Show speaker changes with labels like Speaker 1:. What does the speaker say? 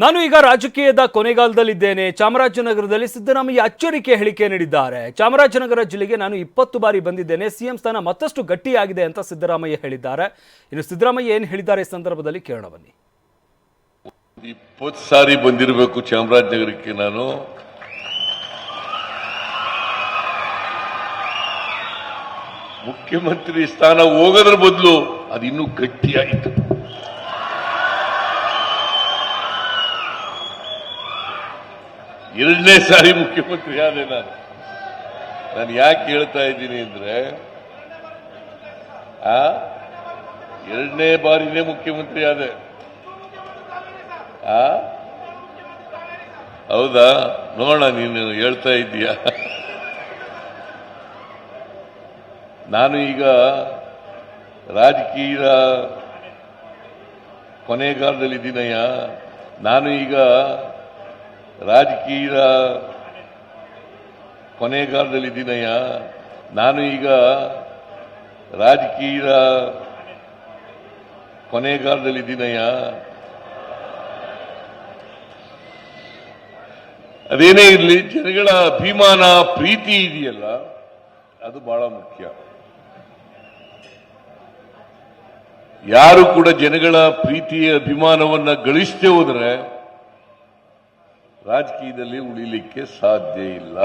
Speaker 1: ನಾನು ಈಗ ರಾಜಕೀಯದ ಕೊನೆಗಾಲದಲ್ಲಿದ್ದೇನೆ. ಚಾಮರಾಜನಗರದಲ್ಲಿ ಸಿದ್ದರಾಮಯ್ಯ ಅಚ್ಚರಿಕೆ ಹೇಳಿಕೆ ನೀಡಿದ್ದಾರೆ. ಚಾಮರಾಜನಗರ ಜಿಲ್ಲೆಗೆ ನಾನು ಇಪ್ಪತ್ತು ಬಾರಿ ಬಂದಿದ್ದೇನೆ. ಸಿಎಂ ಸ್ಥಾನ ಮತ್ತಷ್ಟು ಗಟ್ಟಿಯಾಗಿದೆ ಅಂತ ಸಿದ್ದರಾಮಯ್ಯ ಹೇಳಿದ್ದಾರೆ. ಇನ್ನು ಸಿದ್ದರಾಮಯ್ಯ ಏನು ಹೇಳಿದ್ದಾರೆ ಈ ಸಂದರ್ಭದಲ್ಲಿ ಕೇಳೋಣ ಬನ್ನಿ.
Speaker 2: ಇಪ್ಪತ್ತು ಸಾರಿ ಬಂದಿರಬೇಕು ಚಾಮರಾಜನಗರಕ್ಕೆ ನಾನು. ಮುಖ್ಯಮಂತ್ರಿ ಸ್ಥಾನ ಹೋಗೋದ್ರ ಬದಲು ಅದು ಇನ್ನೂ ಗಟ್ಟಿಯಾಯಿತು ಎರಡನೇ ಸಾರಿ ಮುಖ್ಯಮಂತ್ರಿ ಆದೆ ನಾನು. ನಾನು ಯಾಕೆ ಹೇಳ್ತಾ ಇದ್ದೀನಿ ಅಂದ್ರೆ, ಆ, ಎರಡನೇ ಬಾರಿನೇ ಮುಖ್ಯಮಂತ್ರಿ ಆದೆ. ಆ, ಹೌದಾ? ನೋಡೋಣ, ನೀನು ಹೇಳ್ತಾ ಇದ್ದೀಯ? ನಾನು ಈಗ ರಾಜಕೀಯ ಕೊನೆಗಾಲದಲ್ಲಿದ್ದೀನಯ್ಯ. ನಾನು ಈಗ ರಾಜಕೀಯ ಕೊನೆಗಾಲದಲ್ಲಿದ್ದೀನಯ್ಯ ನಾನು ಈಗ ರಾಜಕೀಯ ಕೊನೆಗಾಲದಲ್ಲಿದ್ದೀನಯ್ಯ ಅದೇನೇ ಇರಲಿ, ಜನಗಳ ಅಭಿಮಾನ, ಪ್ರೀತಿ ಇದೆಯಲ್ಲ, ಅದು ಬಹಳ ಮುಖ್ಯ. ಯಾರು ಕೂಡ ಜನಗಳ ಪ್ರೀತಿಯ ಅಭಿಮಾನವನ್ನು ಗಳಿಸ್ತೇ ಹೋದ್ರೆ ರಾಜಕೀಯದಲ್ಲಿ ಉಳಿಲಿಕ್ಕೆ ಸಾಧ್ಯ ಇಲ್ಲ.